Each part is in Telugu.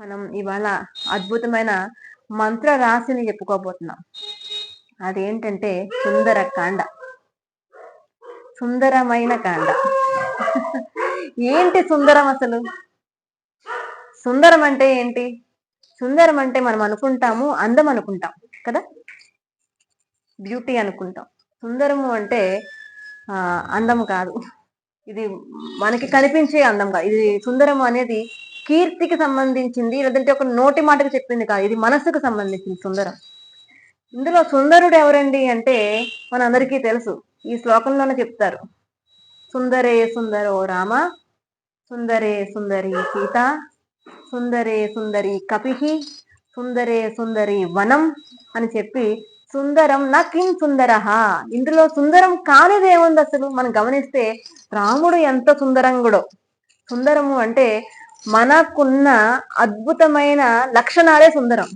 మనం ఇవాళ అద్భుతమైన మంత్ర రాశిని చెప్పుకోబోతున్నాం. అదేంటంటే సుందర కాండ. సుందరమైన కాండ. ఏంటి సుందరం అసలు? సుందరం అంటే ఏంటి? సుందరం అంటే మనం అనుకుంటాము అందం అనుకుంటాం కదా? బ్యూటీ అనుకుంటాం. సుందరము అంటే అందం కాదు. ఇది మనకి కనిపించే అందం కాదు ఇది సుందరము అనేది కీర్తికి సంబంధించింది లేదంటే ఒక నోటి మాటకు చెప్పింది కాదు. ఇది మనస్సుకు సంబంధించింది సుందరం. ఇందులో సుందరుడు ఎవరండి అంటే మనందరికీ తెలుసు. ఈ శ్లోకంలోనే చెప్తారు. సుందరే సుందరో రామ సుందరే సుందరి సీత సుందరే సుందరి కపిహి సుందరే సుందరి వనం అని చెప్పి సుందరం నా కిం సుందర. ఇందులో సుందరం కానిది ఏముంది అసలు? మనం గమనిస్తే రాముడు ఎంత సుందరంగుడో. సుందరము అంటే మనకున్న అద్భుతమైన లక్షణాలే సుందరం.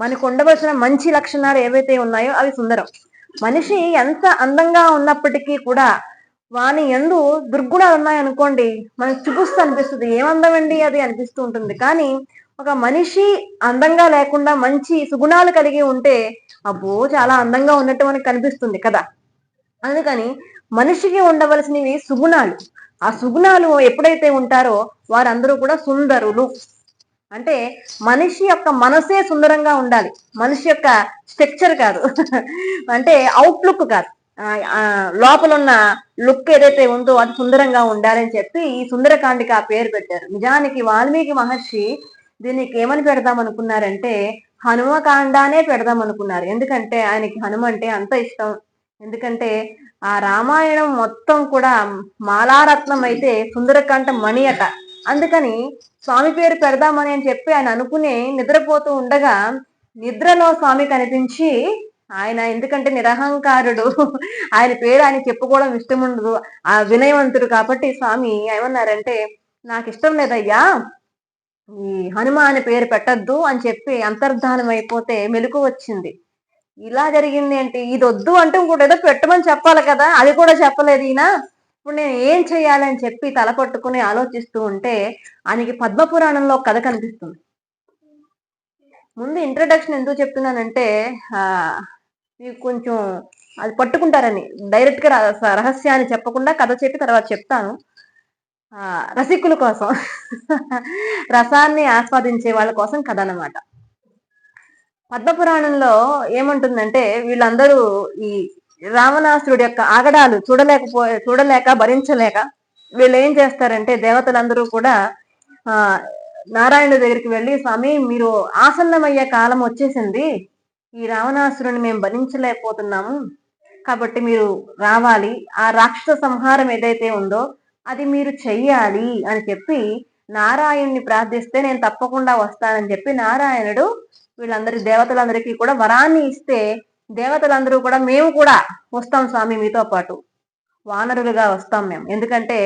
మనకు ఉండవలసిన మంచి లక్షణాలు ఏవైతే ఉన్నాయో అవి సుందరం. మనిషి ఎంత అందంగా ఉన్నప్పటికీ కూడా వాని ఎందు దుర్గుణాలు ఉన్నాయనుకోండి మనకు చూపిస్తూ అనిపిస్తుంది ఏమందం అండి అది? అనిపిస్తూ ఉంటుంది. కానీ ఒక మనిషి అందంగా లేకుండా మంచి సుగుణాలు కలిగి ఉంటే అబ్బో చాలా అందంగా ఉన్నట్టు మనకు కనిపిస్తుంది కదా. అందుకని మనిషికి ఉండవలసినవి సుగుణాలు. ఆ సుగుణాలు ఎప్పుడైతే ఉంటారో వారందరూ కూడా సుందరులు. అంటే మనిషి యొక్క మనసే సుందరంగా ఉండాలి. మనిషి యొక్క స్ట్రక్చర్ కాదు. అంటే అవుట్లుక్ కాదు. లోపల ఉన్న లుక్ ఏదైతే ఉందో అది సుందరంగా ఉండాలని చెప్పి ఈ సుందరకాండికి ఆ పేరు పెట్టారు. నిజానికి వాల్మీకి మహర్షి దీనికి ఏమని పెడదాం అనుకున్నారంటే హనుమకాండానే పెడదాం అనుకున్నారు. ఎందుకంటే ఆయనకి హనుమ అంటే అంత ఇష్టం. ఎందుకంటే ఆ రామాయణం మొత్తం కూడా మాలారత్నం అయితే సుందరకాండ మణి అట. అందుకని స్వామి పేరు పెడదామని అని చెప్పి ఆయన అనుకుని నిద్రపోతూ ఉండగా నిద్రలో స్వామి కనిపించి ఆయన ఎందుకంటే నిరహంకారుడు ఆయన పేరు ఆయన చెప్పుకోవడం ఇష్టం ఉండదు ఆ వినయవంతుడు కాబట్టి స్వామి ఏమన్నారంటే నాకు ఇష్టం లేదయ్యా ఈ హనుమ అని పేరు పెట్టద్దు అని చెప్పి అంతర్ధానం అయిపోతే మెలకు వచ్చింది. ఇలా జరిగింది ఏంటి? ఇది వద్దు అంటే ఇంకోటి ఏదో పెట్టమని చెప్పాలి కదా. అది కూడా చెప్పలేదు ఈయన. ఇప్పుడు నేను ఏం చేయాలని చెప్పి తల పట్టుకుని ఆలోచిస్తూ ఉంటే ఆయనకి పద్మపురాణంలో కథ కనిపిస్తుంది. ముందు ఇంట్రడక్షన్ ఎందుకు చెప్తున్నానంటే మీకు కొంచెం అది పట్టుకుంటారని డైరెక్ట్గా రహస్యాన్ని చెప్పకుండా కథ చెప్పి తర్వాత చెప్తాను. రసికుల కోసం రసాన్ని ఆస్వాదించే వాళ్ళ కోసం కథ అనమాట పద్మపురాణంలో ఏముంటుందంటే వీళ్ళందరూ ఈ రావణాసురుడి యొక్క ఆగడాలు చూడలేకపో చూడలేక భరించలేక వీళ్ళు ఏం చేస్తారంటే దేవతలందరూ కూడా ఆ నారాయణ దగ్గరికి వెళ్ళి స్వామి మీరు ఆసన్నమయ్యే కాలం వచ్చేసింది. ఈ రావణాసురుని మేము భరించలేకపోతున్నాము. కాబట్టి మీరు రావాలి. ఆ రాక్షస సంహారం ఏదైతే ఉందో అది మీరు చెయ్యాలి అని చెప్పి నారాయణ్ణి ప్రార్థిస్తే నేను తప్పకుండా వస్తానని చెప్పి నారాయణుడు వీళ్ళందరి దేవతలందరికీ కూడా వరాన్ని ఇస్తే దేవతలందరూ కూడా మేము కూడా వస్తాం స్వామి మీతో పాటు. వానరులుగా వస్తాం మేము. ఎందుకంటే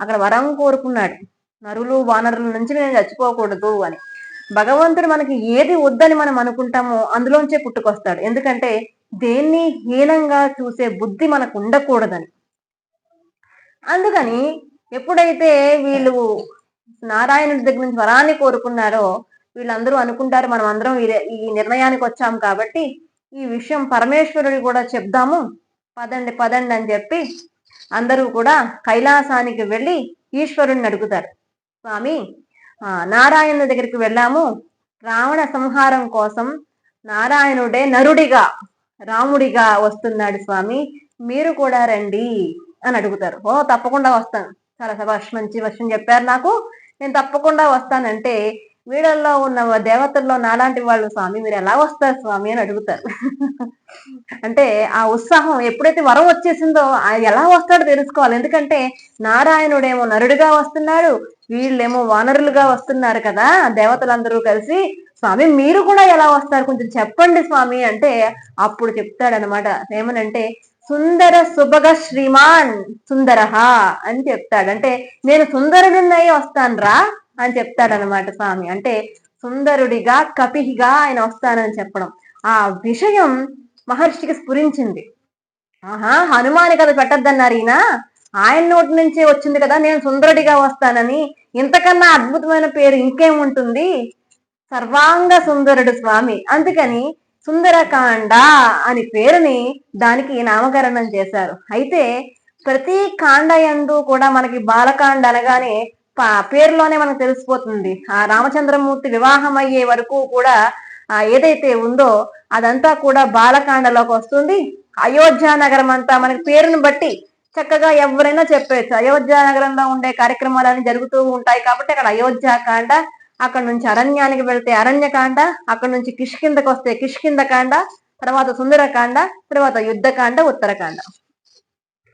అక్కడ వరం కోరుకున్నాడు. నరులు వానరుల నుంచి నేను చచ్చిపోకూడదు అని. భగవంతుడు మనకి ఏది వద్దని మనం అనుకుంటామో అందులోంచే పుట్టుకొస్తాడు. ఎందుకంటే దేన్ని హీనంగా చూసే బుద్ధి మనకు ఉండకూడదని. అందుకని ఎప్పుడైతే వీళ్ళు నారాయణుడి దగ్గర నుంచి వరాన్ని కోరుకున్నారో వీళ్ళందరూ అనుకుంటారు మనం అందరం ఈ నిర్ణయానికి వచ్చాం కాబట్టి ఈ విషయం పరమేశ్వరుడి కూడా చెప్దాము. పదండి పదండి అని చెప్పి అందరూ కూడా కైలాసానికి వెళ్ళి ఈశ్వరుణ్ణి అడుగుతారు. స్వామి నారాయణుడి దగ్గరికి వెళ్ళాము. రావణ సంహారం కోసం నారాయణుడే నరుడిగా రాముడిగా వస్తున్నాడు స్వామి. మీరు కూడా రండి అని అడుగుతారు. ఓ తప్పకుండా వస్తాను. చాలా సభాష్ మంచి వర్షం చెప్పారు నాకు. నేను తప్పకుండా వస్తానంటే వీళ్ళల్లో ఉన్న దేవతల్లో నాలాంటి వాళ్ళు స్వామి మీరు ఎలా వస్తారు స్వామి అని అడుగుతారు. అంటే ఆ ఉత్సాహం ఎప్పుడైతే వరం వచ్చేసిందో ఆయన ఎలా వస్తాడో తెలుసుకోవాలి. ఎందుకంటే నారాయణుడేమో నరుడిగా వస్తున్నాడు వీళ్ళేమో వానరులుగా వస్తున్నారు కదా దేవతలందరూ కలిసి. స్వామి మీరు కూడా ఎలా వస్తారు? కొంచెం చెప్పండి స్వామి అంటే అప్పుడు చెప్తాడనమాట ఏమనంటే సుందర సుభగ శ్రీమాన్ సుందరహ అని చెప్తాడు. అంటే నేను సుందరుడినై వస్తాను రా అని చెప్తాడనమాట స్వామి. అంటే సుందరుడిగా కపిహిగా ఆయన వస్తానని చెప్పడం. ఆ విషయం మహర్షికి స్ఫురించింది. ఆహా హనుమాని కథ పెట్టద్దన్నారు ఈయన. ఆయన నోటి నుంచే వచ్చింది కదా నేను సుందరుడిగా వస్తానని. ఇంతకన్నా అద్భుతమైన పేరు ఇంకేముంటుంది? సర్వాంగ సుందరుడు స్వామి. అందుకని సుందరకాండ అని పేరుని దానికి నామకరణం చేశారు. అయితే ప్రతి కాండ యందు కూడా మనకి బాలకాండ అనగానే పేరులోనే మనకు తెలిసిపోతుంది. ఆ రామచంద్రమూర్తి వివాహం అయ్యే వరకు కూడా ఆ ఏదైతే ఉందో అదంతా కూడా బాలకాండలోకి వస్తుంది. అయోధ్య నగరం అంతా మనకి పేరును బట్టి చక్కగా ఎవరైనా చెప్పేయచ్చు. అయోధ్య నగరంలో ఉండే కార్యక్రమాలన్నీ జరుగుతూ ఉంటాయి కాబట్టి అక్కడ అయోధ్య కాండ అక్కడ నుంచి అరణ్యానికి వెళ్తే అరణ్యకాండ అక్కడ నుంచి కిష్కిందకు వస్తే కిష్కింద కాండ తర్వాత సుందరకాండ తర్వాత యుద్ధకాండ ఉత్తరకాండ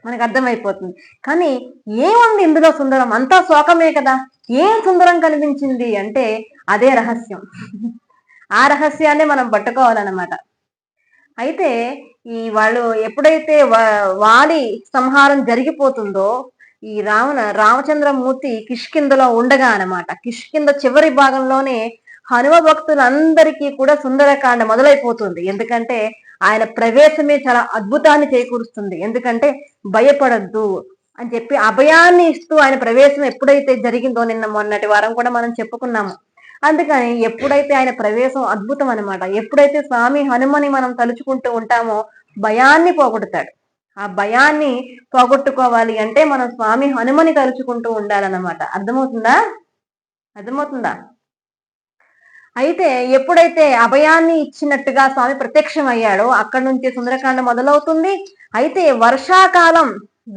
మనకు అర్థమైపోతుంది కానీ ఏముంది ఇందులో సుందరం? అంతా శోకమే కదా. ఏం సుందరం కనిపించింది అంటే అదే రహస్యం. ఆ రహస్యాన్ని మనం పట్టుకోవాలన్నమాట. అయితే ఈ వాళ్ళు ఎప్పుడైతే వాలి సంహారం జరిగిపోతుందో ఈ రావణ రామచంద్రమూర్తి కిష్కిందలో ఉండగా అనమాట కిష్కింద చివరి భాగంలోనే హనుమ భక్తులందరికీ కూడా సుందరకాండ మొదలైపోతుంది. ఎందుకంటే ఆయన ప్రవేశమే చాలా అద్భుతాన్ని చేకూరుస్తుంది. ఎందుకంటే భయపడద్దు అని చెప్పి అభయాన్ని ఇస్తూ ఆయన ప్రవేశం ఎప్పుడైతే జరిగిందో నిన్న మొన్నటి వారం కూడా మనం చెప్పుకున్నాము. అందుకని ఎప్పుడైతే ఆయన ప్రవేశం అద్భుతం అనమాట ఎప్పుడైతే స్వామి హనుమని మనం తలుచుకుంటూ ఉంటామో భయాన్ని పోగొడతాడు. ఆ భయాన్ని పోగొట్టుకోవాలి అంటే మనం స్వామి హనుమని తలుచుకుంటూ ఉండాలన్నమాట. అర్థమవుతుందా? అర్థమవుతుందా? అయితే ఎప్పుడైతే అభయాన్ని ఇచ్చినట్టుగా స్వామి ప్రత్యక్షం అయ్యాడో అక్కడి నుంచి సుందరకాండ మొదలవుతుంది. అయితే వర్షాకాలం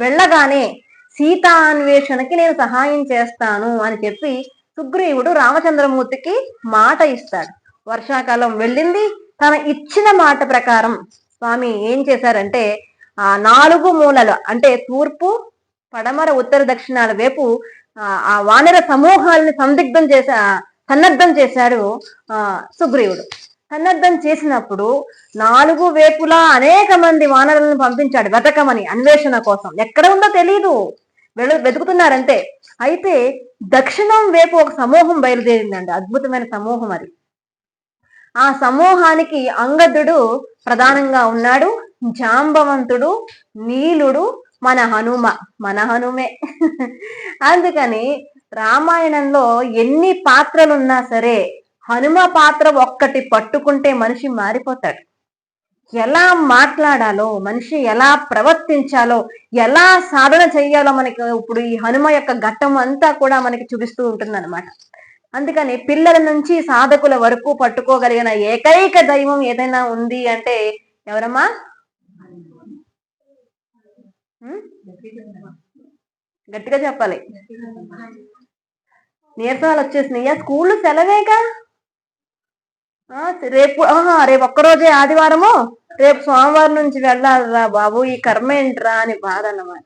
వెళ్ళగానే సీతా అన్వేషణకి నేను సహాయం చేస్తాను అని చెప్పి సుగ్రీవుడు రామచంద్రమూర్తికి మాట ఇస్తాడు. వర్షాకాలం వెళ్ళింది. తన ఇచ్చిన మాట ప్రకారం స్వామి ఏం చేశారంటే ఆ నాలుగు మూలలు అంటే తూర్పు పడమర ఉత్తర దక్షిణాల వైపు ఆ వానర సమూహాలని సందిగ్ధం చేసే సన్నద్ధం చేశాడు ఆ సుగ్రీవుడు. సన్నద్ధం చేసినప్పుడు నాలుగు వేపులా అనేక మంది వానరులను పంపించాడు వెతకమని అన్వేషణ కోసం. ఎక్కడ ఉందో తెలియదు వెతుకుతున్నారంటే అయితే దక్షిణం వైపు ఒక సమూహం బయలుదేరిందండి. అద్భుతమైన సమూహం అది. ఆ సమూహానికి అంగదుడు ప్రధానంగా ఉన్నాడు. జాంబవంతుడు నీలుడు మన హనుమ మన హనుమే. అందుకని రామాయణంలో ఎన్ని పాత్రలున్నా సరే హనుమ పాత్ర ఒక్కటి పట్టుకుంటే మనిషి మారిపోతాడు. ఎలా మాట్లాడాలో మనిషి ఎలా ప్రవర్తించాలో ఎలా సాధన చెయ్యాలో మనకి ఇప్పుడు ఈ హనుమ యొక్క ఘట్టం అంతా కూడా మనకి చూపిస్తూ ఉంటుంది అనమాట అందుకని పిల్లల నుంచి సాధకుల వరకు పట్టుకోగలిగిన ఏకైక దైవం ఏదైనా ఉంది అంటే ఎవరమ్మా? గట్టిగా చెప్పాలి. నీరసాలు వచ్చేసినాయి స్కూల్ సెలవేగా రేపు ఆహా రేపు ఒక్కరోజే ఆదివారము? రేపు సోమవారం నుంచి వెళ్ళాలిరా బాబు. ఈ కర్మ ఏంట్రా అని బాధ అన్నమాట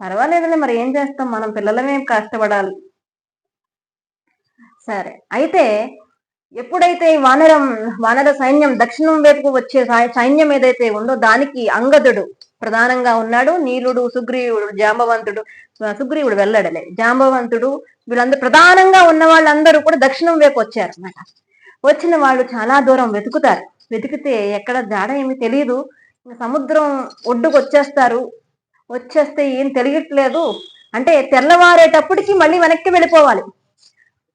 పర్వాలేదులే మరి ఏం చేస్తాం? మనం పిల్లలమేం కష్టపడాలి? సరే అయితే ఎప్పుడైతే ఈ వానరం వానర సైన్యం దక్షిణం వైపుకు వచ్చే సైన్యం ఏదైతే ఉందో దానికి అంగదుడు ప్రధానంగా ఉన్నాడు. నీలుడు సుగ్రీవుడు జాంబవంతుడు సుగ్రీవుడు వెళ్ళడలే. జాంబవంతుడు వీళ్ళందరూ ప్రధానంగా ఉన్న వాళ్ళందరూ కూడా దక్షిణం వైపు వచ్చారు అన్నమాట వచ్చిన వాళ్ళు చాలా దూరం వెతుకుతారు. వెతికితే ఎక్కడ జాడ ఏమి తెలియదు సముద్రం ఒడ్డుకు వచ్చేస్తారు. వచ్చేస్తే ఏం తెలియట్లేదు. అంటే తెల్లవారేటప్పటికి మళ్ళీ వెనక్కి వెళ్ళిపోవాలి.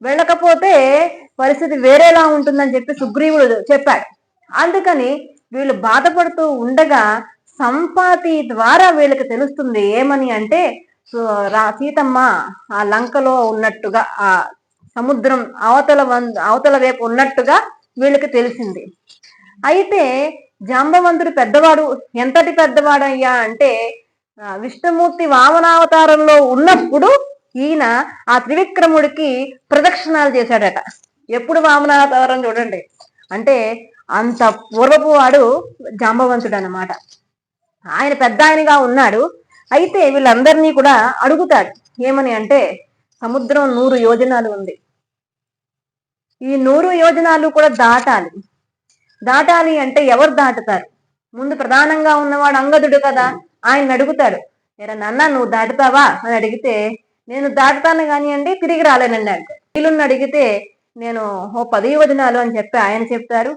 వెళ్ళకపోతే పరిస్థితి వేరేలా ఉంటుందని చెప్పి సుగ్రీవుడు చెప్పాడు. అందుకని వీళ్ళు బాధపడుతూ ఉండగా సంపాతి ద్వారా వీళ్ళకి తెలుస్తుంది ఏమని అంటే సీతమ్మ ఆ లంకలో ఉన్నట్టుగా ఆ సముద్రం అవతల అవతల వైపు ఉన్నట్టుగా వీళ్ళకి తెలిసింది. అయితే జాంబవంతుడు పెద్దవాడు ఎంతటి పెద్దవాడు అయ్యా అంటే విష్ణుమూర్తి వామనావతారంలో ఉన్నప్పుడు ఈయన ఆ త్రివిక్రముడికి ప్రదక్షిణాలు చేశాడట. ఎప్పుడు వామనావతారం చూడండి. అంటే అంత పూర్వపు వాడు జాంబవంతుడు అనమాట ఆయన పెద్ద ఆయనగా ఉన్నాడు. అయితే వీళ్ళందరినీ కూడా అడుగుతాడు. ఏమని అంటే సముద్రం నూరు యోజనాలు ఉంది. ఈ నూరు యోజనాలు కూడా దాటాలి. దాటాలి అంటే ఎవరు దాటుతారు? ముందు ప్రధానంగా ఉన్నవాడు అంగదుడు కదా. ఆయన అడుగుతాడు. ఎరా నాన్న నువ్వు దాటుతావా? అని అడిగితే నేను దాటుతాను కానివ్వండి తిరిగి రాలేనండి అంటే. వీళ్ళని అడిగితే నేను ఓ పది వదినాలు అని చెప్పి ఆయన చెప్తారు.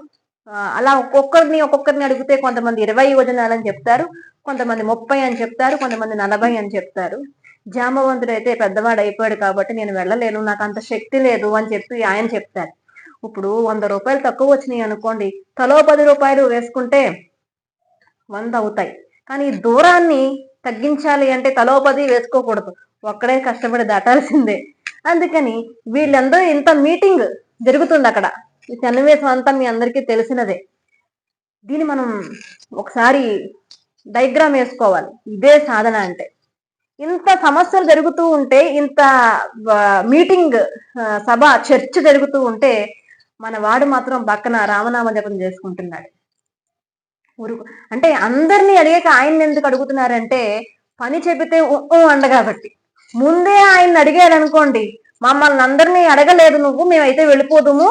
అలా ఒక్కొక్కరిని ఒక్కొక్కరిని అడిగితే కొంతమంది ఇరవై వదినాలు అని చెప్తారు కొంతమంది ముప్పై అని చెప్తారు కొంతమంది నలభై అని చెప్తారు. జాంబవంతుడు అయితే పెద్దవాడు అయిపోయాడు కాబట్టి నేను వెళ్ళలేను నాకు అంత శక్తి లేదు అని చెప్పి ఆయన చెప్తారు. ఇప్పుడు వంద రూపాయలు తక్కువ వచ్చినాయి అనుకోండి తలో పది రూపాయలు వేసుకుంటే వంద అవుతాయి. కానీ దూరాన్ని తగ్గించాలి అంటే తలో పది వేసుకోకూడదు. ఒక్కడే కష్టపడి దాటాల్సిందే. అందుకని వీళ్ళందరూ ఇంత మీటింగ్ జరుగుతుంది అక్కడ. ఈ సన్నివేశం అంతా మీ అందరికీ తెలిసినదే. దీన్ని మనం ఒకసారి డైగ్రామ్ వేసుకోవాలి. ఇదే సాధన అంటే. ఇంత సమస్యలు జరుగుతూ ఉంటే ఇంత మీటింగ్ సభ చర్చ జరుగుతూ ఉంటే మన వాడు మాత్రం పక్కన రామనామ జపం చేసుకుంటున్నాడు. ఊరుకు అంటే అందరినీ అడిగాక ఆయన్ని ఎందుకు అడుగుతున్నారంటే పని చెబితే ఉ అండ కాబట్టి. ముందే ఆయన్ని అడిగాడు అనుకోండి మమ్మల్ని అందరినీ అడగలేదు నువ్వు మేమైతే వెళ్ళిపోదుము.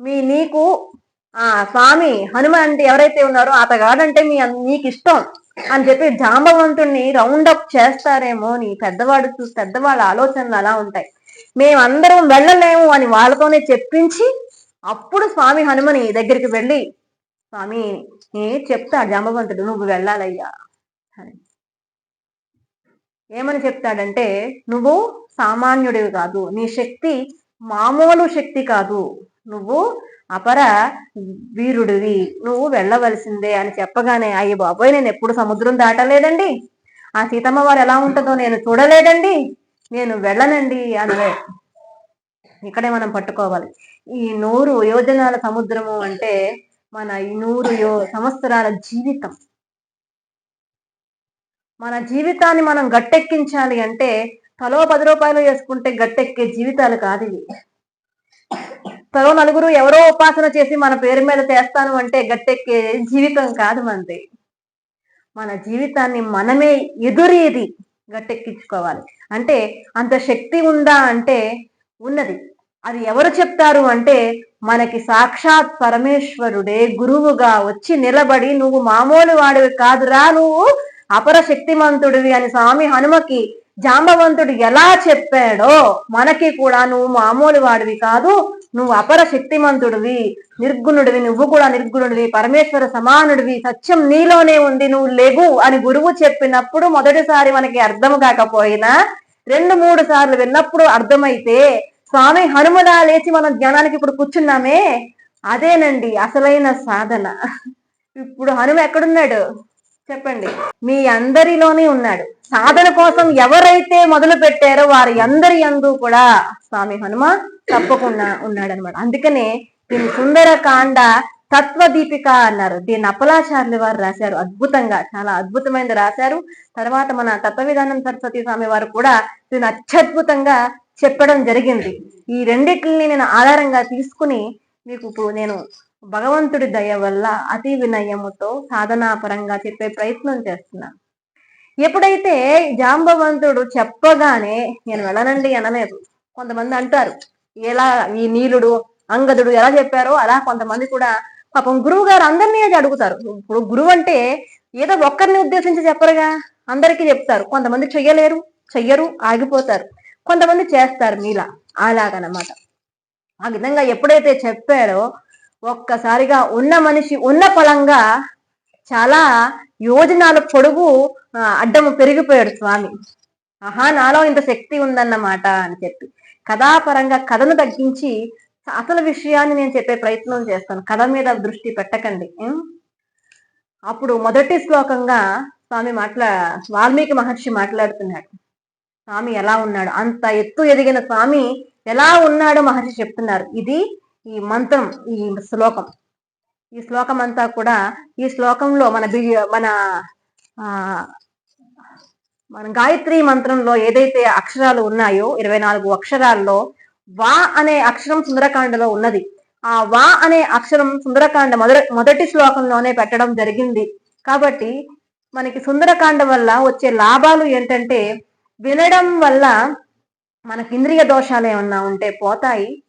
మీ నీకు ఆ స్వామి హనుమాన్ అంటే ఎవరైతే ఉన్నారో అతగాడంటే మీ నీకు ఇష్టం అని చెప్పి జాంబవంతుణ్ణి రౌండప్ చేస్తారేమో నీ పెద్దవాడు చూసి పెద్దవాళ్ళ ఆలోచనలు అలా ఉంటాయి. మేమందరం వెళ్ళలేము అని వాళ్ళతోనే చెప్పించి అప్పుడు స్వామి హనుమని దగ్గరికి వెళ్ళి స్వామి చెప్తాడు జాంబవంతుడు నువ్వు వెళ్ళాలయ్యా అని. ఏమని చెప్తాడంటే నువ్వు సామాన్యుడివి కాదు నీ శక్తి మామూలు శక్తి కాదు. నువ్వు అపర వీరుడివి. నువ్వు వెళ్ళవలసిందే అని చెప్పగానే అయ్యి బాబోయ్ నేను ఎప్పుడు సముద్రం దాటలేదండి. ఆ సీతమ్మ వారు ఎలా ఉంటుందో నేను చూడలేదండి. నేను వెళ్ళనండి అనలే ఇక్కడే మనం పట్టుకోవాలి. ఈ నూరు యోజనాల సముద్రము అంటే మన ఈ నూరు యో సంవత్సరాల జీవితం. మన జీవితాన్ని మనం గట్టెక్కించాలి అంటే తలో పది రూపాయలు వేసుకుంటే గట్టెక్కే జీవితాలు కాదు ఇవి. తలో నలుగురు ఎవరో ఉపాసన చేసి మన పేరు మీద చేస్తాను అంటే గట్టెక్కే జీవితం కాదు మనది. మన జీవితాన్ని మనమే ఎదురేది గట్టెక్కించుకోవాలి. అంటే అంత శక్తి ఉందా అంటే ఉన్నది. అది ఎవరు చెప్తారు అంటే మనకి సాక్షాత్ పరమేశ్వరుడే గురువుగా వచ్చి నిలబడి నువ్వు మామూలు వాడివి కాదురా నువ్వు అపర శక్తిమంతుడివి అని స్వామి హనుమకి జాంబవంతుడు ఎలా చెప్పాడో మనకి కూడా నువ్వు మామూలు వాడివి కాదు నువ్వు అపర శక్తిమంతుడివి నిర్గుణుడివి నువ్వు కూడా నిర్గుణుడివి పరమేశ్వర సమానుడివి సత్యం నీలోనే ఉంది నువ్వు లేవు అని గురువు చెప్పినప్పుడు మొదటిసారి మనకి అర్థం కాకపోయినా రెండు మూడు సార్లు విన్నప్పుడు అర్థమైతే స్వామి హనుమలా లేచి మనం జ్ఞానానికి ఇప్పుడు కూర్చున్నామే. అదేనండి అసలైన సాధన. ఇప్పుడు హనుమ ఎక్కడున్నాడు? చెప్పండి. మీ అందరిలోనే ఉన్నాడు. సాధన కోసం ఎవరైతే మొదలు పెట్టారో వారి అందరి అందు కూడా స్వామి హనుమ తప్పకుండా ఉన్నాడు అనమాట అందుకనే దీని సుందరకాండ తత్వదీపిక అన్నారు. దీన్ని అప్పలాచార్యులు వారు రాశారు. అద్భుతంగా చాలా అద్భుతమైనది రాశారు. తర్వాత మన తత్వ విధానం సరస్వతి స్వామి వారు కూడా దీన్ని అత్యద్భుతంగా చెప్పడం జరిగింది. ఈ రెండింటిని నేను ఆధారంగా తీసుకుని మీకు ఇప్పుడు నేను భగవంతుడి దయ వల్ల అతి వినయముతో సాధనాపరంగా చెప్పే ప్రయత్నం చేస్తున్నాను ఎప్పుడైతే జాంబవంతుడు చెప్పగానే నేను వెళ్ళనండి అనలేదు. కొంతమంది అంటారు ఎలా ఈ నీలుడు అంగదుడు ఎలా చెప్పారో అలా కొంతమంది కూడా పాపం గురువు గారు అందరినీ అడుగుతారు. ఇప్పుడు గురువు అంటే ఏదో ఒక్కరిని ఉద్దేశించి చెప్పరుగా అందరికీ చెప్తారు. కొంతమంది చెయ్యలేరు చెయ్యరు ఆగిపోతారు. కొంతమంది చేస్తారు మీలా అలాగనమాట. ఆ విధంగా ఎప్పుడైతే చెప్పారో ఒక్కసారిగా ఉన్న మనిషి ఉన్న ఫలంగా చాలా యోజనాల పొడుగు అడ్డము పెరిగిపోయాడు స్వామి. ఆహా నాలో ఇంత శక్తి ఉందన్నమాట అని చెప్పి. కథాపరంగా కథను తగ్గించి అసలు విషయాన్ని నేను చెప్పే ప్రయత్నం చేస్తాను. కథ మీద దృష్టి పెట్టకండి. అప్పుడు మొదటి శ్లోకంగా స్వామి మాట్లా వాల్మీకి మహర్షి మాట్లాడుతున్నాడు. స్వామి ఎలా ఉన్నాడు? అంత ఎత్తు ఎదిగిన స్వామి ఎలా ఉన్నాడో మహర్షి చెప్తున్నారు. ఇది ఈ మంత్రం ఈ శ్లోకం. ఈ శ్లోకం అంతా కూడా ఈ శ్లోకంలో మన మన మన గాయత్రి మంత్రంలో ఏదైతే అక్షరాలు ఉన్నాయో ఇరవై నాలుగు అక్షరాల్లో వా అనే అక్షరం సుందరకాండలో ఉన్నది. ఆ వా అనే అక్షరం సుందరకాండ మొదట మొదటి శ్లోకంలోనే పెట్టడం జరిగింది. కాబట్టి మనకి సుందరకాండ వల్ల వచ్చే లాభాలు ఏంటంటే వినడం వల్ల మనకి ఇంద్రియ దోషాలు ఏమన్నా ఉంటే పోతాయి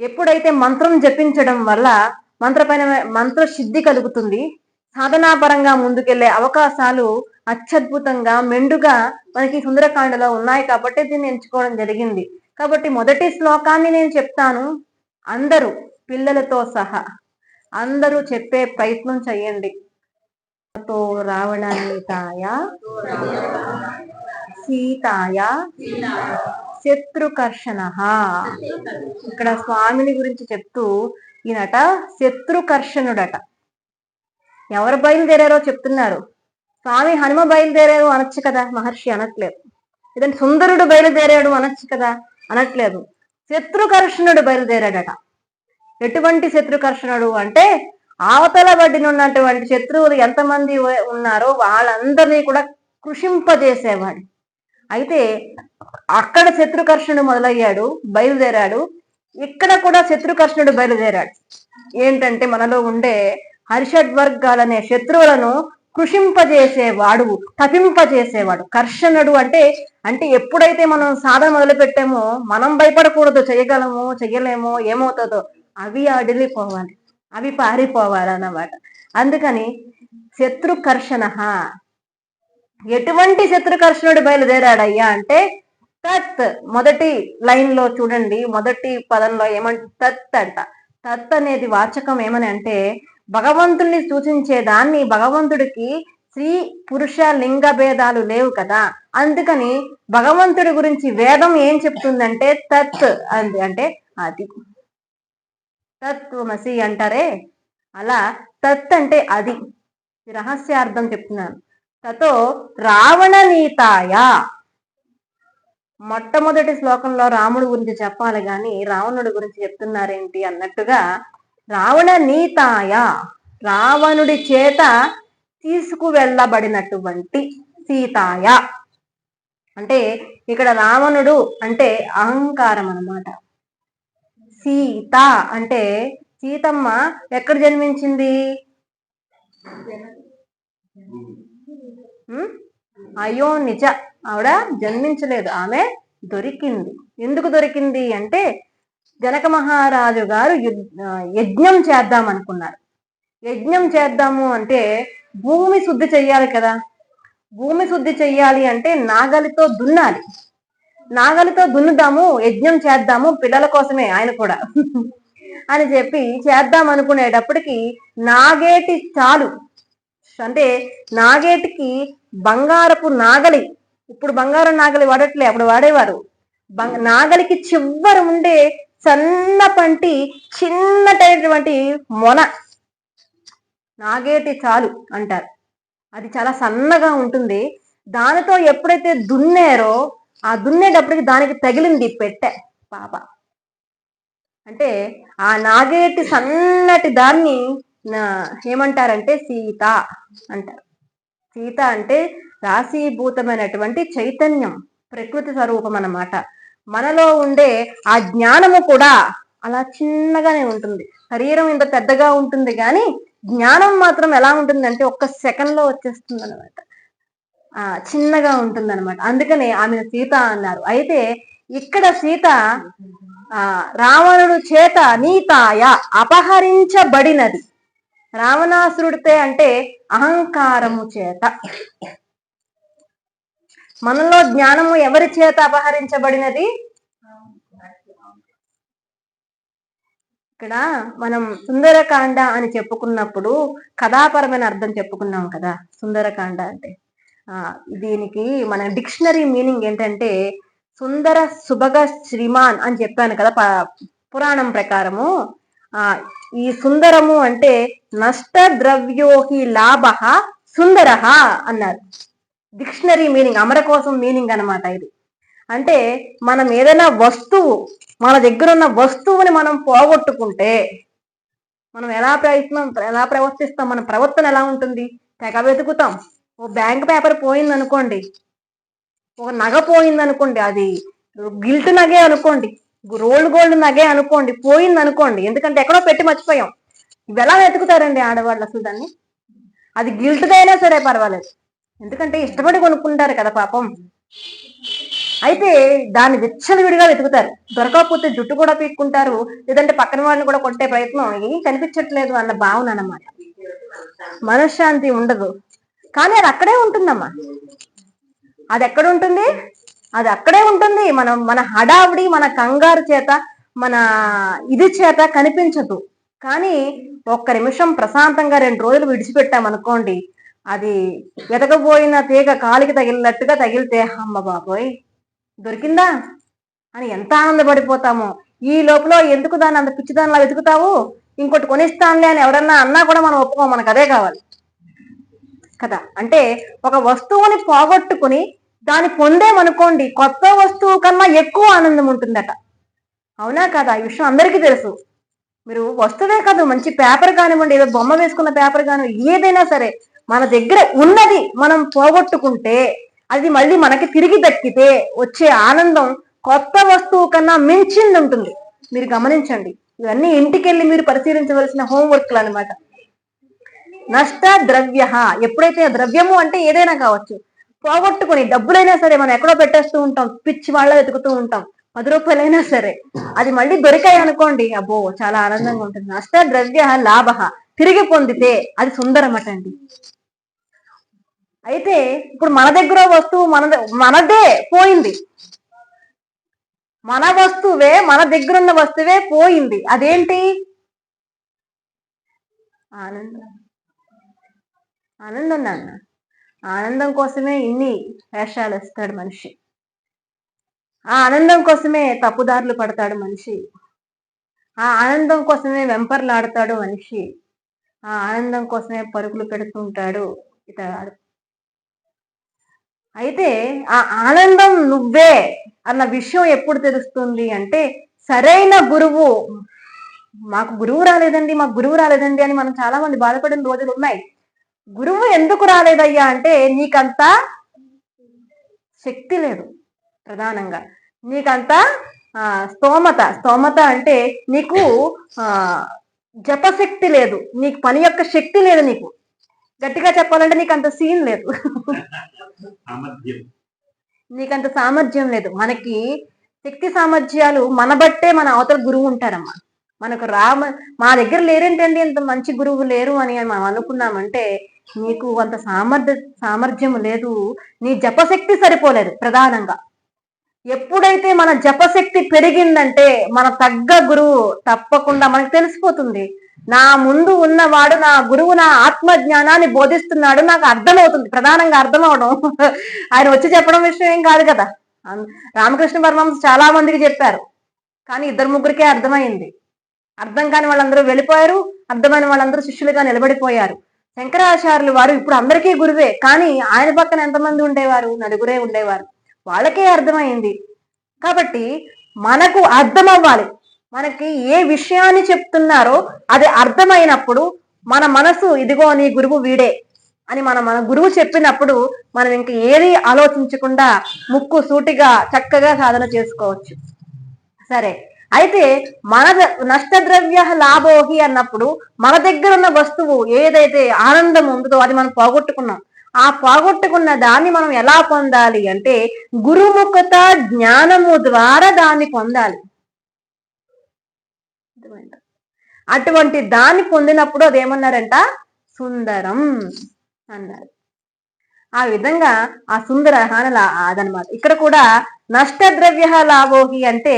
ఎప్పుడైతే మంత్రం జపించడం వల్ల మంత్రపైన మంత్ర సిద్ధి కలుగుతుంది సాధనాపరంగా ముందుకెళ్ళే అవకాశాలు అత్యద్భుతంగా మెండుగా మనకి సుందరకాండలో ఉన్నాయి కాబట్టి దీన్ని ఎంచుకోవడం జరిగింది. కాబట్టి మొదటి శ్లోకాన్ని నేను చెప్తాను. అందరూ పిల్లలతో సహా అందరూ చెప్పే ప్రయత్నం చేయండి. రావణాన్ని తాయ సీతాయ శత్రుకర్షణ. ఇక్కడ స్వామిని గురించి చెప్తూ ఈయనట శత్రుకర్షణుడట. ఎవరు బయలుదేరారో చెప్తున్నారు. స్వామి హనుమ బయలుదేరారు అనొచ్చు కదా మహర్షి అనట్లేదు. ఇదంటే సుందరుడు బయలుదేరాడు అనొచ్చు కదా అనట్లేదు. శత్రుకర్షణుడు బయలుదేరాడట. ఎటువంటి శత్రుకర్షణుడు అంటే అవతల బడ్డిన శత్రువులు ఎంతమంది ఉన్నారో వాళ్ళందరినీ కూడా కృషింపజేసేవాడు. అయితే అక్కడ శత్రుకర్షణుడు మొదలయ్యాడు బయలుదేరాడు. ఇక్కడ కూడా శత్రుకర్షణుడు బయలుదేరాడు. ఏంటంటే మనలో ఉండే హర్షడ్వర్గాలనే శత్రువులను కృషింపజేసేవాడు తపింపజేసేవాడు కర్షణుడు అంటే అంటే ఎప్పుడైతే మనం సాధన మొదలు పెట్టామో మనం భయపడకూడదు చేయగలము చెయ్యలేమో ఏమవుతుందో అవి అడిలిపోవాలి. అవి పారిపోవాలన్నమాట. అందుకని శత్రుకర్షణ ఎటువంటి శత్రుకర్షణుడు బయలుదేరాడయ్యా అంటే తత్ మొదటి లైన్లో చూడండి మొదటి పదంలో ఏమంట తత్ అంట. తత్ అనేది వాచకం ఏమని అంటే భగవంతుణ్ణి సూచించే దాన్ని భగవంతుడికి స్త్రీ పురుష లింగ భేదాలు లేవు కదా. అందుకని భగవంతుడి గురించి వేదం ఏం చెప్తుందంటే తత్ అంది. అంటే అది తత్వమసి అంటారే? అలా తత్ అంటే అది. రహస్యార్థం చెప్తున్నాను. తతో రావణ నీతాయ మొట్టమొదటి శ్లోకంలో రాముడు గురించి చెప్పాలి గాని రావణుడి గురించి చెప్తున్నారేంటి అన్నట్టుగా రావణ నీతాయ రావణుడి చేత తీసుకువెళ్ళబడినటువంటి సీతాయ. అంటే ఇక్కడ రావణుడు అంటే అహంకారం అన్నమాట. సీత అంటే సీతమ్మ ఎక్కడ జన్మించింది? అయ్యో నిజ. ఆవిడ జన్మించలేదు. ఆమె దొరికింది. ఎందుకు దొరికింది అంటే జనక మహారాజు గారు యజ్ఞం చేద్దాం అనుకున్నారు. యజ్ఞం చేద్దాము అంటే భూమి శుద్ధి చెయ్యాలి కదా. భూమి శుద్ధి చెయ్యాలి అంటే నాగలితో దున్నాలి. నాగలితో దున్నుదాము యజ్ఞం చేద్దాము పిల్లల కోసమే ఆయన కూడా. అని చెప్పి చేద్దాం అనుకునేటప్పటికి నాగేటి చాలు. అంటే నాగేటికి బంగారపు నాగలి. ఇప్పుడు బంగారం నాగలి వాడట్లే అప్పుడు వాడేవారు. నాగలికి చివరి ఉండే సన్నపంటి చిన్నటైనటువంటి మొన. నాగేటి చాలు అంటారు. అది చాలా సన్నగా ఉంటుంది. దానితో ఎప్పుడైతే దున్నారో ఆ దున్నేటప్పటికి దానికి తగిలింది పెట్టె పాప. అంటే ఆ నాగేటి సన్నటి దాన్ని ఏమంటారంటే సీత అంటారు సీత అంటే రాశీభూతమైనటువంటి చైతన్యం ప్రకృతి స్వరూపం అన్నమాట. మనలో ఉండే ఆ జ్ఞానము కూడా అలా చిన్నగానే ఉంటుంది. శరీరం ఇంత పెద్దగా ఉంటుంది కానీ జ్ఞానం మాత్రం ఎలా ఉంటుందంటే ఒక్క సెకండ్లో వచ్చేస్తుంది అనమాట ఆ చిన్నగా ఉంటుంది అనమాట అందుకనే ఆమె సీత అన్నారు. అయితే ఇక్కడ సీత ఆ రావణుడు చేత నీతాయ అపహరించబడినది. రావణాసురుడితే అంటే అహంకారము చేత. మనలో జ్ఞానము ఎవరి చేత అపహరించబడినది? ఇక్కడ మనం సుందరకాండ అని చెప్పుకున్నప్పుడు కథాపరమైన అర్థం చెప్పుకున్నాం కదా సుందరకాండ అంటే. దీనికి మన డిక్షనరీ మీనింగ్ ఏంటంటే సుందర సుభగ శ్రీమాన్ అని చెప్పాను కదా పురాణం ప్రకారము. ఆ ఈ సుందరము అంటే నష్ట ద్రవ్యోహి లాభ సుందర అన్నారు. డిక్షనరీ మీనింగ్ అమర కోసం మీనింగ్ అనమాట ఇది. అంటే మనం ఏదైనా వస్తువు మన దగ్గర ఉన్న వస్తువుని మనం పోగొట్టుకుంటే మనం ఎలా ప్రయత్నం ఎలా ప్రవర్తిస్తాం మన ప్రవర్తన ఎలా ఉంటుంది? తెగ వెతుకుతాం. ఓ బ్యాంక్ పేపర్ పోయింది అనుకోండి ఒక నగ పోయింది అనుకోండి అది గిల్ట్ నగే అనుకోండి రోల్డ్ గోల్డ్ నగే అనుకోండి పోయింది అనుకోండి ఎందుకంటే ఎక్కడో పెట్టి మర్చిపోయాం. ఇవి ఎలా వెతుకుతారండి ఆడవాళ్ళు అసలు దాన్ని? అది గిల్ట్గా అయినా సరే పర్వాలేదు. ఎందుకంటే ఇష్టపడి కొనుక్కుంటారు కదా పాపం. అయితే దాన్ని విచ్చలవిడిగా వెతుకుతారు. దొరకకపోతే జుట్టు కూడా పీక్కుంటారు లేదంటే పక్కన వాళ్ళని కూడా కొట్టే ప్రయత్నం ఏం కనిపించట్లేదు అన్న భావన అన్నమాట. మనశ్శాంతి ఉండదు. కానీ అది అక్కడే ఉంటుందమ్మా. అది ఎక్కడ ఉంటుంది? అది అక్కడే ఉంటుంది. మనం మన హడావిడి మన కంగారు చేత మన ఇది చేత కనిపించదు. కానీ ఒక్క నిమిషం ప్రశాంతంగా రెండు రోజులు విడిచిపెట్టామనుకోండి అది వెతకపోయిన తీగ కాలికి తగిలినట్టుగా తగిలితే అమ్మ బాబోయ్! దొరికిందా? అని ఎంత ఆనందపడిపోతామో. ఈ లోపల ఎందుకు దాన్ని అంత పిచ్చిదానిలా వెతుకుతావు? ఇంకోటి కొనిస్తానులే అని ఎవరన్నా అన్నా కూడా మనం ఒప్పుకో మనకు అదే కావాలి. కదా? అంటే ఒక వస్తువుని పోగొట్టుకుని దాన్ని పొందేమనుకోండి కొత్త వస్తువు కన్నా ఎక్కువ ఆనందం ఉంటుందట. అవునా కదా? ఈ విషయం అందరికీ తెలుసు. మీరు వస్తువే కాదు మంచి పేపర్ కానివ్వండి ఏదో బొమ్మ వేసుకున్న పేపర్ కానివ్వండి ఏదైనా సరే మన దగ్గర ఉన్నది మనం పోగొట్టుకుంటే అది మళ్ళీ మనకి తిరిగి దక్కితే వచ్చే ఆనందం కొత్త వస్తువు కన్నా మించింది ఉంటుంది. మీరు గమనించండి. ఇవన్నీ ఇంటికి వెళ్ళి మీరు పరిశీలించవలసిన హోంవర్క్లు అనమాట నష్ట ద్రవ్య ఎప్పుడైతే ద్రవ్యము అంటే ఏదైనా కావచ్చు. పోగొట్టుకుని డబ్బులైనా సరే మనం ఎక్కడో పెట్టేస్తూ ఉంటాం పిచ్చి వాళ్ళ వెతుకుతూ ఉంటాం. పది రూపాయలైనా సరే. అది మళ్ళీ దొరికాయి అనుకోండి అబ్బో చాలా ఆనందంగా ఉంటుంది. నష్ట ద్రవ్య లాభ. తిరిగి పొందితే అది సుందరమట అండి అయితే ఇప్పుడు మన దగ్గర వస్తువు మన మనదే పోయింది. మన వస్తువే మన దగ్గర ఉన్న వస్తువే పోయింది. అదేంటి? ఆనందం. ఆనందం నాన్న. ఆనందం కోసమే ఇన్ని వేషాలు వేస్తాడు మనిషి. ఆ ఆనందం కోసమే తప్పుదారులు పడతాడు మనిషి. ఆ ఆనందం కోసమే వెంపర్లాడతాడు మనిషి. ఆ ఆనందం కోసమే పరుగులు పెడుతుంటాడు ఇతగాడు అయితే ఆ ఆనందం నువ్వే అన్న విషయం ఎప్పుడు తెలుస్తుంది అంటే సరైన గురువు మాకు గురువు రాలేదండి మాకు గురువు రాలేదండి అని మనం చాలా మంది బాధపడిన రోజులు ఉన్నాయి. గురువు ఎందుకు రాలేదయ్యా అంటే నీకంత శక్తి లేదు ప్రధానంగా. నీకంత స్తోమత. స్తోమత అంటే నీకు ఆ జపశక్తి లేదు. నీకు పని యొక్క శక్తి లేదు నీకు. గట్టిగా చెప్పాలంటే నీకు అంత సీన్ లేదు. నీకంత సామర్థ్యం లేదు. మనకి శక్తి సామర్థ్యాలు మన బట్టే మన అవతల గురువు ఉంటారమ్మా. మనకు రామ మా దగ్గర లేరేంటండి ఇంత మంచి గురువు లేరు అని మనం అనుకున్నామంటే నీకు అంత సామర్థ్య సామర్థ్యం లేదు. నీ జపశక్తి సరిపోలేదు ప్రధానంగా. ఎప్పుడైతే మన జపశక్తి పెరిగిందంటే మన తగ్గ గురువు తప్పకుండా మనకు తెలిసిపోతుంది. నా ముందు ఉన్నవాడు నా గురువు నా ఆత్మ జ్ఞానాన్ని బోధిస్తున్నాడు నాకు అర్థమవుతుంది ప్రధానంగా అర్థం అవడం ఆయన వచ్చి చెప్పడం విషయం ఏం కాదు కదా. రామకృష్ణ పరమహంస చాలా మందికి చెప్పారు. కానీ ఇద్దరు ముగ్గురికే అర్థమైంది. అర్థం కాని వాళ్ళందరూ వెళ్ళిపోయారు అర్థమైన వాళ్ళందరూ శిష్యులుగా నిలబడిపోయారు. శంకరాచార్యులు వారు ఇప్పుడు అందరికీ గురువే కానీ ఆయన పక్కన ఎంతమంది ఉండేవారు? నలుగురే ఉండేవారు. వాళ్ళకే అర్థమైంది. కాబట్టి మనకు అర్థం అవ్వాలి మనకి ఏ విషయాన్ని చెప్తున్నారో అది అర్థమైనప్పుడు మన మనసు ఇదిగో నీ గురువు వీడే అని మన మన గురువు చెప్పినప్పుడు మనం ఇంక ఏది ఆలోచించకుండా ముక్కు సూటిగా చక్కగా సాధన చేసుకోవచ్చు. సరే. అయితే మన నష్టద్రవ్య లాభోహి అన్నప్పుడు మన దగ్గర ఉన్న వస్తువు ఏదైతే ఆనందం ఉందో అది మనం పోగొట్టుకున్నాం. ఆ పోగొట్టుకున్న దాన్ని మనం ఎలా పొందాలి అంటే గురుముఖత జ్ఞానము ద్వారా దాన్ని పొందాలి. అటువంటి దాన్ని పొందినప్పుడు అదేమన్నారంట సుందరం అన్నారు. ఆ విధంగా ఆ సుందర హానల అదనమాట. ఇక్కడ కూడా నష్టద్రవ్య లాభోహి అంటే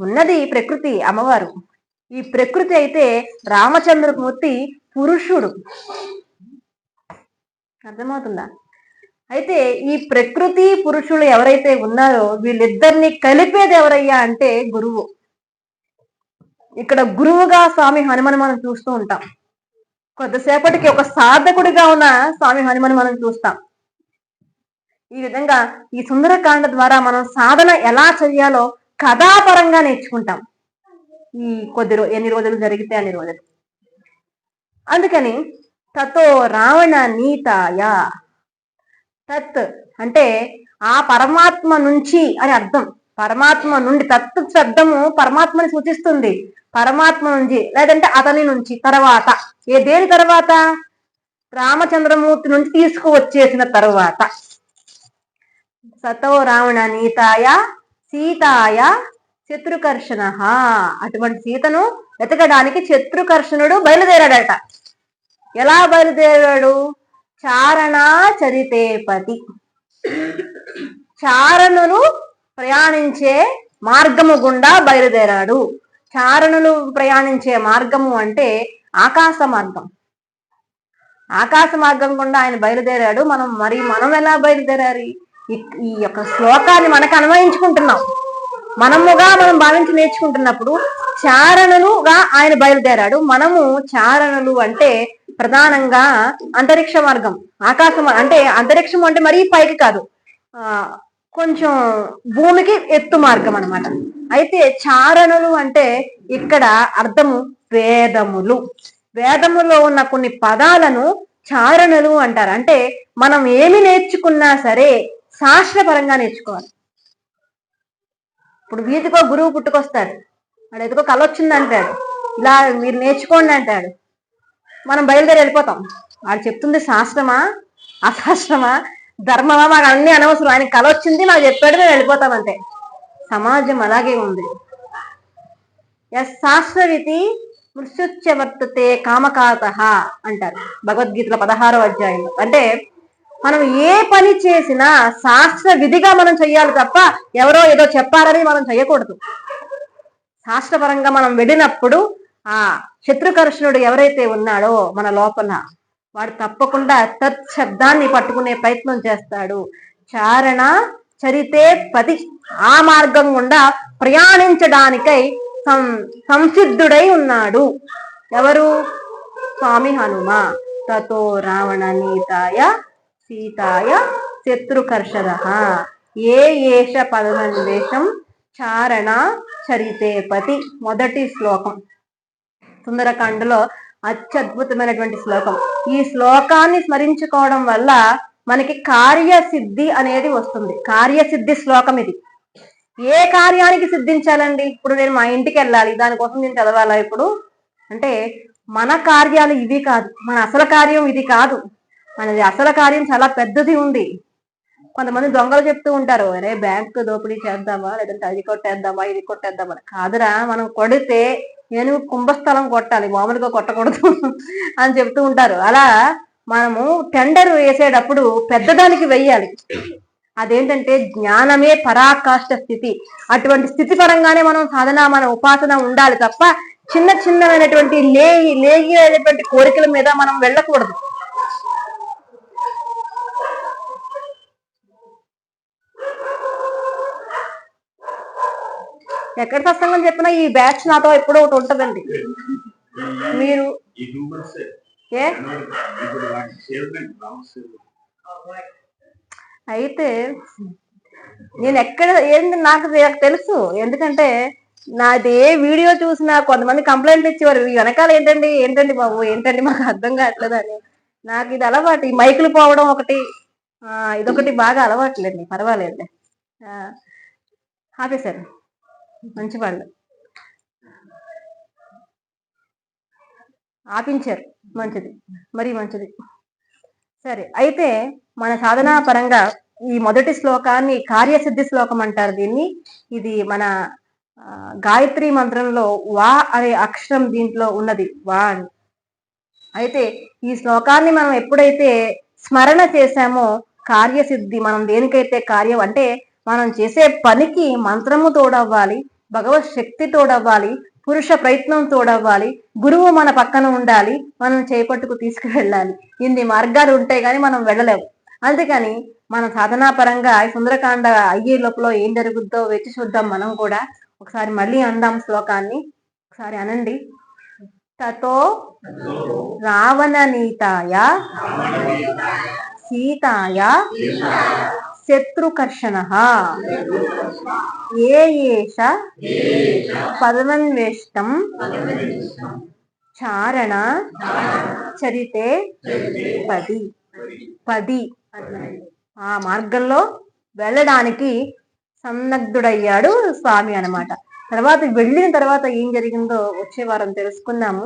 ఉన్నది ప్రకృతి అమ్మవారు. ఈ ప్రకృతి అయితే రామచంద్రమూర్తి పురుషుడు. అర్థమవుతుందా? అయితే ఈ ప్రకృతి పురుషులు ఎవరైతే ఉన్నారో వీళ్ళిద్దరిని కలిపేది ఎవరయ్యా అంటే గురువు. ఇక్కడ గురువుగా స్వామి హనుమని మనం చూస్తూ ఉంటాం. కొద్దిసేపటికి ఒక సాధకుడిగా ఉన్న స్వామి హనుమని మనం చూస్తాం. ఈ విధంగా ఈ సుందరకాండ ద్వారా మనం సాధన ఎలా చెయ్యాలో కథాపరంగా నేర్చుకుంటాం. ఈ కొద్ది ఎన్ని రోజులు జరిగితే అన్ని రోజులు. అందుకని తతో రావణ నీతాయ. తత్ అంటే ఆ పరమాత్మ నుంచి అని అర్థం. పరమాత్మ నుండి తత్ శబ్దము పరమాత్మని సూచిస్తుంది. పరమాత్మ నుంచి లేదంటే అతని నుంచి తర్వాత. ఏ దేని తర్వాత? రామచంద్రమూర్తి నుంచి తీసుకువచ్చేసిన తర్వాత. సతో రావణ నీతాయ సీతాయ శత్రుకర్షణ. అటువంటి సీతను వెతకడానికి శత్రుకర్షణుడు బయలుదేరాడట. ఎలా బయలుదేరాడు? చారణా చరితేపతి చారణులు ప్రయాణించే మార్గము గుండా బయలుదేరాడు. చారణులు ప్రయాణించే మార్గము అంటే ఆకాశ మార్గం. ఆకాశ మార్గం గుండా ఆయన బయలుదేరాడు. మనం మరి మనం ఎలా బయలుదేరాలి? ఈ- ఈ యొక్క శ్లోకాన్ని మనకు అన్వయించుకుంటున్నాం. మనముగా మనం భావించి నేర్చుకుంటున్నప్పుడు చారణలుగా ఆయన బయలుదేరాడు. మనము చారణలు అంటే ప్రధానంగా అంతరిక్ష మార్గం ఆకాశం అంటే అంతరిక్షం అంటే మరీ పైకి కాదు. ఆ కొంచెం భూమికి ఎత్తు మార్గం అన్నమాట. అయితే చారణలు అంటే ఇక్కడ అర్థము వేదములు. వేదములో ఉన్న కొన్ని పదాలను చారణలు అంటారు. అంటే మనం ఏమి నేర్చుకున్నా సరే శాస్త్రపరంగా నేర్చుకోవాలి. ఇప్పుడు వీధికో గురువు పుట్టుకొస్తాడు. వాడు ఎదుకో కళ వచ్చింది అంటాడు. ఇలా మీరు నేర్చుకోండి అంటాడు. మనం బయలుదేరి వెళ్ళిపోతాం. వాడు చెప్తుంది శాస్త్రమా? అశాస్త్రమా? ధర్మమా? మాకు అన్ని అనవసరం. ఆయన కళ వచ్చింది మాకు చెప్పాడు మేము వెళ్ళిపోతాం అంతే. సమాజం అలాగే ఉంది. ఎస్ శాస్త్రవితి మృత్యుచ్చ కామకాత అంటారు. భగవద్గీతలో పదహారో అధ్యాయంలో. అంటే మనం ఏ పని చేసినా శాస్త్ర విధిగా మనం చెయ్యాలి తప్ప ఎవరో ఏదో చెప్పారని మనం చెయ్యకూడదు. శాస్త్రపరంగా మనం వెళ్ళినప్పుడు ఆ శత్రుకర్షణుడు ఎవరైతే ఉన్నాడో మన లోపల వాడు తప్పకుండా తత్ శబ్దాన్ని పట్టుకునే ప్రయత్నం చేస్తాడు. చారణ చరితే పది ఆ మార్గం గుండా ప్రయాణించడానికై సం సంసిద్ధుడై ఉన్నాడు. ఎవరు? స్వామి హనుమ. తతో రావణ నీతాయ సీతాయ శత్రుకర్షద ఏ ఏష పదమన్వేషం చారణ చరితేపతి మొదటి శ్లోకం. సుందరకాండలో అత్యద్భుతమైనటువంటి శ్లోకం. ఈ శ్లోకాన్ని స్మరించుకోవడం వల్ల మనకి కార్యసిద్ధి అనేది వస్తుంది. కార్యసిద్ధి శ్లోకం ఇది. ఏ కార్యానికి సిద్ధించాలండి? ఇప్పుడు నేను మా ఇంటికి వెళ్ళాలి. దానికోసం నేను చదవాలా ఇప్పుడు? అంటే మన కార్యాలు ఇవి కాదు. మన అసలు కార్యం ఇది కాదు. మనది అసలు కార్యం చాలా పెద్దది ఉంది. కొంతమంది దొంగలు చెప్తూ ఉంటారు అరే బ్యాంక్ దోపిడీ చేద్దామా? లేదంటే అది కొట్టేద్దామా? ఇది కొట్టేద్దామా? అని. కాదురా మనం కొడితే నేను కుంభస్థలం కొట్టాలి మామూలుగా కొట్టకూడదు అని చెప్తూ ఉంటారు. అలా మనము టెండర్ వేసేటప్పుడు పెద్దదానికి వెయ్యాలి. అదేంటంటే జ్ఞానమే పరాకాష్ట స్థితి. అటువంటి స్థితి పరంగానే మనం సాధన మన ఉపాసన ఉండాలి తప్ప చిన్న చిన్నమైనటువంటి లేగి లేగి అయినటువంటి కోరికల మీద మనం వెళ్ళకూడదు. ఎక్కడ సత్సంగం చెప్పినా ఈ బ్యాచ్ నాతో ఎప్పుడో ఒకటి ఉంటదండి. మీరు ఏ? అయితే నేను ఎక్కడ ఏంది నాకు తెలుసు. ఎందుకంటే నాది ఏ వీడియో చూసినా కొంతమంది కంప్లైంట్లు ఇచ్చేవారు. ఈ వెనకాల ఏంటండి ఏంటండి బాబు ఏంటండి మాకు అర్థం కావట్లేదు అని నాకు ఇది అలవాటు. ఈ మైకులు పోవడం ఒకటి ఇదొకటి బాగా అలవాట్లేండి పర్వాలేదు ఆపేశారు. మంచి వాళ్ళు ఆపించారు. మంచిది. మరీ మంచిది. సరే అయితే మన సాధనా పరంగా ఈ మొదటి శ్లోకాన్ని కార్యసిద్ధి శ్లోకం అంటారు దీన్ని. ఇది మన గాయత్రి మంత్రంలో వా అనే అక్షరం దీంట్లో ఉన్నది. వా అని. అయితే ఈ శ్లోకాన్ని మనం ఎప్పుడైతే స్మరణ చేశామో కార్యసిద్ధి మనం దేనికైతే కార్యం అంటే మనం చేసే పనికి మంత్రము తోడవ్వాలి భగవత్ శక్తి తోడవ్వాలి పురుష ప్రయత్నం తోడవ్వాలి గురువు మన పక్కన ఉండాలి మనం చేపట్టుకు తీసుకువెళ్ళాలి. ఇన్ని మార్గాలు ఉంటాయి కానీ మనం వెళ్ళలేము. అందుకని మన సాధనా పరంగా సుందరకాండ అయ్యే లోపల ఏం జరుగుద్దో వెచ్చి చూద్దాం మనం కూడా. ఒకసారి మళ్ళీ అందాం శ్లోకాన్ని. ఒకసారి అనండి. తతో రావణ నీతాయ సీతాయ శత్రుకర్షణ. ఏ ఏష? పదమన్వేష్టం. చారణ చరితే పది. పది. ఆ మార్గంలో వెళ్ళడానికి సన్నగ్ధుడయ్యాడు స్వామి అన్నమాట. తర్వాత వెళ్ళిన తర్వాత ఏం జరిగిందో వచ్చే వారం తెలుసుకుందాము.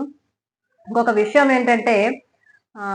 ఇంకొక విషయం ఏంటంటే ఆ